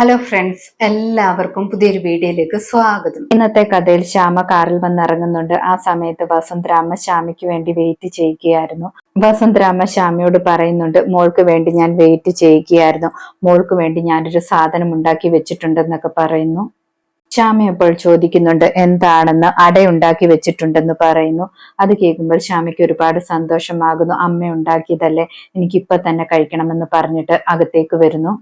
Hello friends എല്ലാവർക്കും പുതിയൊരു വീഡിയോയിലേക്ക് സ്വാഗതം. ഇന്നത്തെ കഥയിൽ ശ്യാമ കാറിൽ വന്നിറങ്ങുന്നുണ്ട്. ആ സമയത്ത് വസന്തരാമ ശ്യാമയ്ക്ക് വേണ്ടി വെയിറ്റ് ചെയ്യുകയായിരുന്നു. വസന്തരാമ ശ്യാമയോട് പറയുന്നുണ്ട് മോൾക്ക് വേണ്ടി ഞാൻ വെയിറ്റ് ചെയ്യുകയായിരുന്നു. മോൾക്ക് വേണ്ടി ഞാനൊരു സാധനം ഉണ്ടാക്കി വെച്ചിട്ടുണ്ടെന്നൊക്കെ പറയുന്നു. ശ്യാമ അപ്പോൾ ചോദിക്കുന്നുണ്ട് എന്താണെന്ന്? അടയുണ്ടാക്കി വെച്ചിട്ടുണ്ടെന്ന് പറയുന്നു. അത് കേൾക്കുമ്പോൾ ശ്യാമയ്ക്ക് ഒരുപാട് സന്തോഷമാകുന്നു. അമ്മ ഉണ്ടാക്കിയതല്ലേ? എനിക്കിപ്പോ തന്നെ കഴിക്കണമെന്ന് പറഞ്ഞിട്ട് അകത്തേക്ക് വരുന്നു.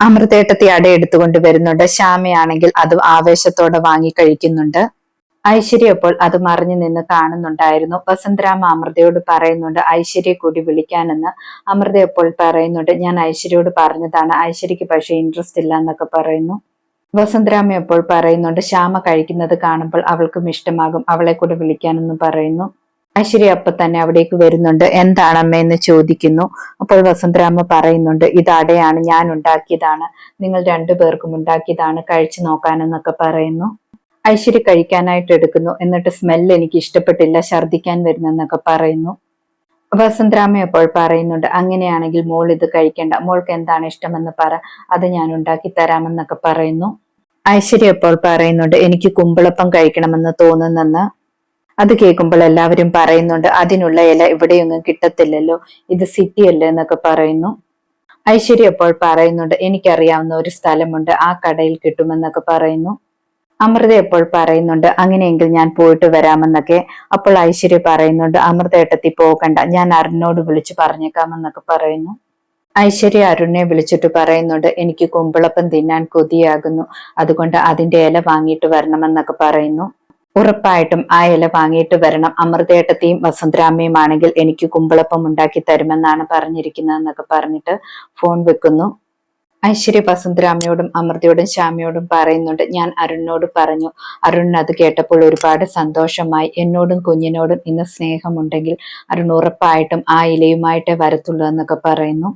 അമൃതേട്ടത്തി അട എടുത്തുകൊണ്ട് വരുന്നുണ്ട്. ശ്യാമയാണെങ്കിൽ അത് ആവേശത്തോടെ വാങ്ങി കഴിക്കുന്നുണ്ട്. ഐശ്വര്യ അപ്പോൾ അത് മറിഞ്ഞു നിന്ന് കാണുന്നുണ്ടായിരുന്നു. വസന്തരാമ അമൃതയോട് പറയുന്നുണ്ട് ഐശ്വര്യ കൂടി വിളിക്കാനെന്ന്. അമൃത അപ്പോൾ പറയുന്നുണ്ട് ഞാൻ ഐശ്വര്യയോട് പറഞ്ഞതാണ്. ഐശ്വര്യക്ക് പക്ഷേ ഇൻട്രസ്റ്റ് ഇല്ല എന്നൊക്കെ പറയുന്നു. വസന്തരാമ അപ്പോൾ പറയുന്നുണ്ട് ശ്യാമ കഴിക്കുന്നത് കാണുമ്പോൾ അവൾക്കും ഇഷ്ടമാകും. അവളെ കൂടി വിളിക്കാനെന്ന് പറയുന്നു. ഐശ്വര്യ അപ്പൊ തന്നെ അവിടേക്ക് വരുന്നുണ്ട്. എന്താണമ്മ എന്ന് ചോദിക്കുന്നു. അപ്പോൾ വസന്തരാമ്മ പറയുന്നുണ്ട് ഇത് അടയാണ് ഞാൻ ഉണ്ടാക്കിയതാണ്. നിങ്ങൾ രണ്ടു പേർക്കും ഉണ്ടാക്കിയതാണ് കഴിച്ചു നോക്കാനെന്നൊക്കെ പറയുന്നു. ഐശ്വര്യ കഴിക്കാനായിട്ട് എടുക്കുന്നു. എന്നിട്ട് സ്മെല്ല് എനിക്ക് ഇഷ്ടപ്പെട്ടില്ല ഛർദിക്കാൻ വരുന്നെന്നൊക്കെ പറയുന്നു. വസന്തരാമ അപ്പോൾ പറയുന്നുണ്ട് അങ്ങനെയാണെങ്കിൽ മോൾ ഇത് കഴിക്കേണ്ട. മോൾക്ക് എന്താണ് ഇഷ്ടമെന്ന് പറ. അത് ഞാൻ ഉണ്ടാക്കി തരാമെന്നൊക്കെ പറയുന്നു. ഐശ്വര്യ അപ്പോൾ പറയുന്നുണ്ട് എനിക്ക് കുമ്പളപ്പം കഴിക്കണമെന്ന് തോന്നുന്നെന്ന്. അത് കേൾക്കുമ്പോൾ എല്ലാവരും പറയുന്നുണ്ട് അതിനുള്ള ഇല ഇവിടെയൊന്നും കിട്ടത്തില്ലല്ലോ ഇത് സിറ്റി അല്ലേ എന്നൊക്കെ പറയുന്നു. ഐശ്വര്യ അപ്പോൾ പറയുന്നുണ്ട് എനിക്കറിയാവുന്ന ഒരു സ്ഥലമുണ്ട് ആ കടയിൽ കിട്ടുമെന്നൊക്കെ പറയുന്നു. അമൃത എപ്പോൾ പറയുന്നുണ്ട് അങ്ങനെയെങ്കിൽ ഞാൻ പോയിട്ട് വരാമെന്നൊക്കെ. അപ്പോൾ ഐശ്വര്യ പറയുന്നുണ്ട് അമൃത ഏട്ടത്തി പോകണ്ട ഞാൻ അരുണിനോട് വിളിച്ചു പറഞ്ഞേക്കാമെന്നൊക്കെ പറയുന്നു. ഐശ്വര്യ അരുണിനെ വിളിച്ചിട്ട് പറയുന്നുണ്ട് എനിക്ക് കുമ്പിളപ്പം തിന്നാൻ കൊതിയാകുന്നു അതുകൊണ്ട് അതിന്റെ ഇല വാങ്ങിയിട്ട് വരണമെന്നൊക്കെ പറയുന്നു. ഉറപ്പായിട്ടും ആ ഇല വാങ്ങിയിട്ട് വരണം. അമൃതേട്ടത്തെയും വസുന്ധരാമ്മയും ആണെങ്കിൽ എനിക്ക് കുമ്പളപ്പം ഉണ്ടാക്കി തരുമെന്നാണ് പറഞ്ഞിരിക്കുന്നതെന്നൊക്കെ പറഞ്ഞിട്ട് ഫോൺ വെക്കുന്നു. ഐശ്വര്യ വസന്തരാമയോടും അമൃതയോടും ശ്യാമയോടും പറയുന്നുണ്ട്. ഞാൻ അരുണിനോട് പറഞ്ഞു അരുണിന് അത് കേട്ടപ്പോൾ ഒരുപാട് സന്തോഷമായി. എന്നോടും കുഞ്ഞിനോടും ഇന്ന് സ്നേഹമുണ്ടെങ്കിൽ അരുൺ ഉറപ്പായിട്ടും ആ ഇലയുമായിട്ടേ വരത്തുള്ളൂ എന്നൊക്കെ പറയുന്നു.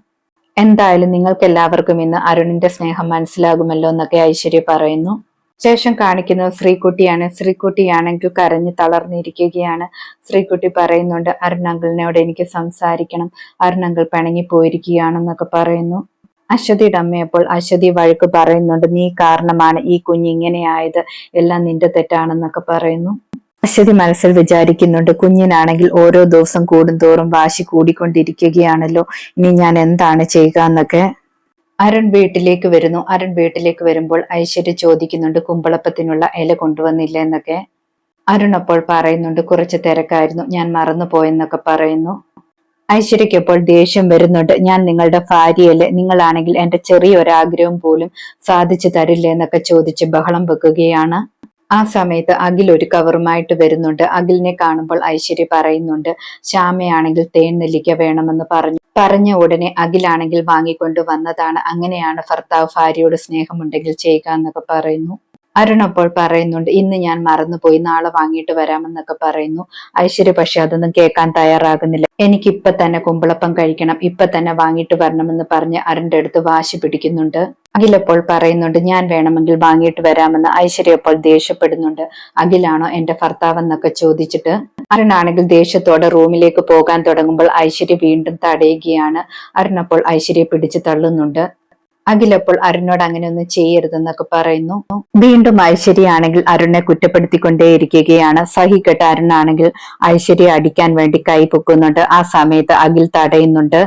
എന്തായാലും നിങ്ങൾക്ക് എല്ലാവർക്കും ഇന്ന് അരുണിന്റെ സ്നേഹം മനസ്സിലാകുമല്ലോ എന്നൊക്കെ ഐശ്വര്യ പറയുന്നു. ശേഷം കാണിക്കുന്നത് ശ്രീകുട്ടിയാണ്. ശ്രീകുട്ടിയാണെങ്കിൽ കരഞ്ഞു തളർന്നിരിക്കുകയാണ്. ശ്രീകുട്ടി പറയുന്നുണ്ട് അരുണങ്കിളിനോട് എനിക്ക് സംസാരിക്കണം. അരുണങ്കിൾ പിണങ്ങി പോയിരിക്കുകയാണെന്നൊക്കെ പറയുന്നു. അശ്വതിയുടെ അമ്മയപ്പോൾ അശ്വതി വഴക്ക് പറയുന്നുണ്ട് നീ കാരണമാണ് ഈ കുഞ്ഞിങ്ങനെയായത് എല്ലാം നിന്റെ തെറ്റാണെന്നൊക്കെ പറയുന്നു. അശ്വതി മനസ്സിൽ വിചാരിക്കുന്നുണ്ട് കുഞ്ഞിനാണെങ്കിൽ ഓരോ ദിവസം കൂടുന്തോറും വാശി കൂടിക്കൊണ്ടിരിക്കുകയാണല്ലോ. ഇനി ഞാൻ എന്താണ് ചെയ്യുക എന്നൊക്കെ അരുൺ വീട്ടിലേക്ക് വരുന്നു. അരുൺ വീട്ടിലേക്ക് വരുമ്പോൾ ഐശ്വര്യ ചോദിക്കുന്നുണ്ട് കുമ്പളപ്പത്തിനുള്ള ഇല കൊണ്ടുവന്നില്ല? എന്നൊക്കെ. അരുൺ അപ്പോൾ പറയുന്നുണ്ട് കുറച്ച് തിരക്കായിരുന്നു ഞാൻ മറന്നു പോയെന്നൊക്കെ പറയുന്നു. ഐശ്വര്യയ്ക്ക് അപ്പോൾ ദേഷ്യം വരുന്നുണ്ട് ഞാൻ നിങ്ങളുടെ ഭാര്യയല്ലേ നിങ്ങളാണെങ്കിൽ എന്റെ ചെറിയൊരാഗ്രഹം പോലും സാധിച്ചു തരില്ല? എന്നൊക്കെ ചോദിച്ച് ബഹളം വെക്കുകയാണ്. ആ സമയത്ത് അഖിൽ ഒരു കവറുമായിട്ട് വരുന്നുണ്ട്. അഖിലിനെ കാണുമ്പോൾ ഐശ്വര്യ പറയുന്നുണ്ട് ശ്യാമയാണെങ്കിൽ തേൻ നെല്ലിക്ക വേണമെന്ന് പറഞ്ഞു. പറഞ്ഞ ഉടനെ അഖിലാണെങ്കിൽ വാങ്ങിക്കൊണ്ട് വന്നതാണ്. അങ്ങനെയാണ് ഭർത്താവ് ഭാര്യയോട് സ്നേഹമുണ്ടെങ്കിൽ ചെയ്യുക എന്നൊക്കെ പറയുന്നു. അരുൺ അപ്പോൾ പറയുന്നുണ്ട് ഇന്ന് ഞാൻ മറന്നുപോയി നാളെ വാങ്ങിയിട്ട് വരാമെന്നൊക്കെ പറയുന്നു. ഐശ്വര്യ പക്ഷെ അതൊന്നും കേൾക്കാൻ തയ്യാറാകുന്നില്ല. എനിക്ക് ഇപ്പൊ തന്നെ കുമ്പളപ്പം കഴിക്കണം ഇപ്പൊ തന്നെ വാങ്ങിയിട്ട് വരണമെന്ന് പറഞ്ഞ് അരുണിന്റെ അടുത്ത് വാശി പിടിക്കുന്നുണ്ട്. അഖിലപ്പോൾ പറയുന്നുണ്ട് ഞാൻ വേണമെങ്കിൽ വാങ്ങിയിട്ട് വരാമെന്ന്. ഐശ്വര്യ അപ്പോൾ ദേഷ്യപ്പെടുന്നുണ്ട് അഖിലാണോ എന്റെ ഭർത്താവ് എന്നൊക്കെ ചോദിച്ചിട്ട് അരുണാണെങ്കിൽ ദേഷ്യത്തോടെ റൂമിലേക്ക് പോകാൻ തുടങ്ങുമ്പോൾ ഐശ്വര്യ വീണ്ടും തടയുകയാണ്. അരുണപ്പോൾ ഐശ്വര്യ പിടിച്ചു തള്ളുന്നുണ്ട്. അഖിലപ്പോൾ അരുണോട് അങ്ങനെ ഒന്നും ചെയ്യരുതെന്നൊക്കെ പറയുന്നു. വീണ്ടും ഐശ്വര്യയാണെങ്കിൽ അരുണിനെ കുറ്റപ്പെടുത്തിക്കൊണ്ടേയിരിക്കുകയാണ്. സഹിക്കട്ട അരുണാണെങ്കിൽ ഐശ്വര്യ അടിക്കാൻ വേണ്ടി കൈ പൊക്കുന്നുണ്ട്. ആ സമയത്ത് അഖിൽ തടയുന്നുണ്ട്.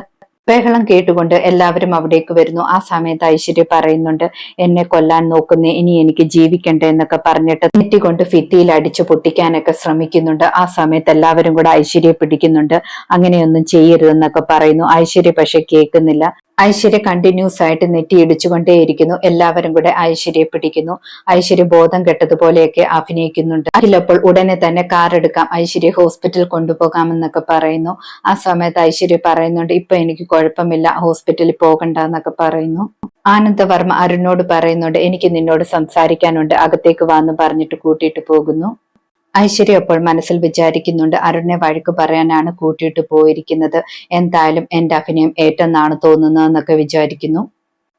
ബഹളം കേട്ടുകൊണ്ട് എല്ലാവരും അവിടേക്ക് വരുന്നു. ആ സമയത്ത് ഐശ്വര്യ പറയുന്നുണ്ട് എന്നെ കൊല്ലാൻ നോക്കുന്നേ ഇനി എനിക്ക് ജീവിക്കണ്ടേ എന്നൊക്കെ പറഞ്ഞിട്ട് നെറ്റിക്കൊണ്ട് ഫിത്തിയിൽ അടിച്ചു പൊട്ടിക്കാനൊക്കെ ശ്രമിക്കുന്നുണ്ട്. ആ സമയത്ത് എല്ലാവരും കൂടെ ഐശ്വര്യ പിടിക്കുന്നുണ്ട്. അങ്ങനെയൊന്നും ചെയ്യരുതെന്നൊക്കെ പറയുന്നു. ഐശ്വര്യ പക്ഷെ കേൾക്കുന്നില്ല. ഐശ്വര്യ കണ്ടിന്യൂസ് ആയിട്ട് നെറ്റി ഇടിച്ചുകൊണ്ടേയിരിക്കുന്നു എല്ലാവരും കൂടെ ഐശ്വര്യയെ പിടിക്കുന്നു. ഐശ്വര്യ ബോധം കെട്ടതുപോലെയൊക്കെ അഭിനയിക്കുന്നുണ്ട്. അതിലപ്പോൾ ഉടനെ തന്നെ കാർ എടുക്കാം. ഐശ്വര്യ ഹോസ്പിറ്റലിൽ കൊണ്ടുപോകാമെന്നൊക്കെ പറയുന്നു. ആ സമയത്ത് ഐശ്വര്യ പറയുന്നുണ്ട് ഇപ്പൊ എനിക്ക് കുഴപ്പമില്ല ഹോസ്പിറ്റലിൽ പോകണ്ട എന്നൊക്കെ പറയുന്നു. ആനന്ദവർമ്മ അരുണോട് പറയുന്നുണ്ട് എനിക്ക് നിന്നോട് സംസാരിക്കാനുണ്ട്. അകത്തേക്ക് വാന്ന് പറഞ്ഞിട്ട് കൂട്ടിയിട്ട് പോകുന്നു. ഐശ്വര്യ അപ്പോൾ മനസ്സിൽ വിചാരിക്കുന്നുണ്ട് അരുണിനെ വഴക്ക് പറയാനാണ് കൂട്ടിയിട്ട് പോയിരിക്കുന്നത്. എന്തായാലും എന്റെ അഭിനയം ഏറ്റെന്നാണ് തോന്നുന്നതെന്നൊക്കെ വിചാരിക്കുന്നു.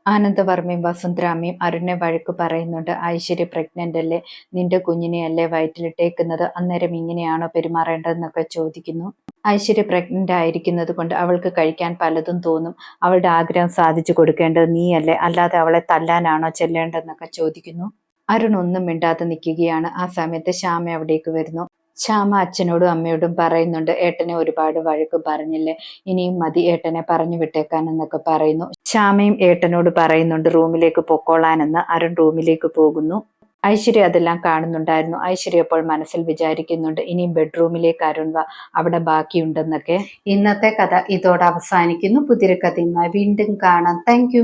ആനന്ദവർമ്മയും വസുന്ധരാമയും അരുണിനെ വഴക്ക് പറയുന്നുണ്ട് ഐശ്വര്യ പ്രഗ്നന്റ് അല്ലേ? നിന്റെ കുഞ്ഞിനെ അല്ലേ വയറ്റിലിട്ടേക്കുന്നത്? അന്നേരം ഇങ്ങനെയാണോ പെരുമാറേണ്ടതെന്നൊക്കെ ചോദിക്കുന്നു. ഐശ്വര്യ പ്രഗ്നന്റ് ആയിരിക്കുന്നത് കൊണ്ട് അവൾക്ക് കഴിക്കാൻ പലതും തോന്നും. അവളുടെ ആഗ്രഹം സാധിച്ചു കൊടുക്കേണ്ടത് നീയല്ലേ? അല്ലാതെ അവളെ തല്ലാനാണോ ചെല്ലേണ്ടതെന്നൊക്കെ ചോദിക്കുന്നു. അരുൺ ഒന്നും മിണ്ടാതെ നിൽക്കുകയാണ്. ആ സമയത്ത് ശ്യാമ അവിടേക്ക് വരുന്നു. ശ്യാമ അച്ഛനോടും അമ്മയോടും പറയുന്നുണ്ട് ഏട്ടനെ ഒരുപാട് വഴക്ക് പറഞ്ഞില്ലേ? ഇനിയും മതി ഏട്ടനെ പറഞ്ഞു വിട്ടേക്കാൻ എന്നൊക്കെ പറയുന്നു. ശ്യാമയും ഏട്ടനോട് പറയുന്നുണ്ട് റൂമിലേക്ക് പൊക്കോളാനെന്ന്. അരുൺ റൂമിലേക്ക് പോകുന്നു. ഐശ്വര്യ അതെല്ലാം കാണുന്നുണ്ടായിരുന്നു. ഐശ്വര്യ അപ്പോൾ മനസ്സിൽ വിചാരിക്കുന്നുണ്ട് ഇനിയും ബെഡ്റൂമിലേക്ക് അരുൺ അവിടെ ബാക്കിയുണ്ടെന്നൊക്കെ. ഇന്നത്തെ കഥ ഇതോടെ അവസാനിക്കുന്നു. പുതിയൊരു കഥയുമായി വീണ്ടും കാണാം. താങ്ക്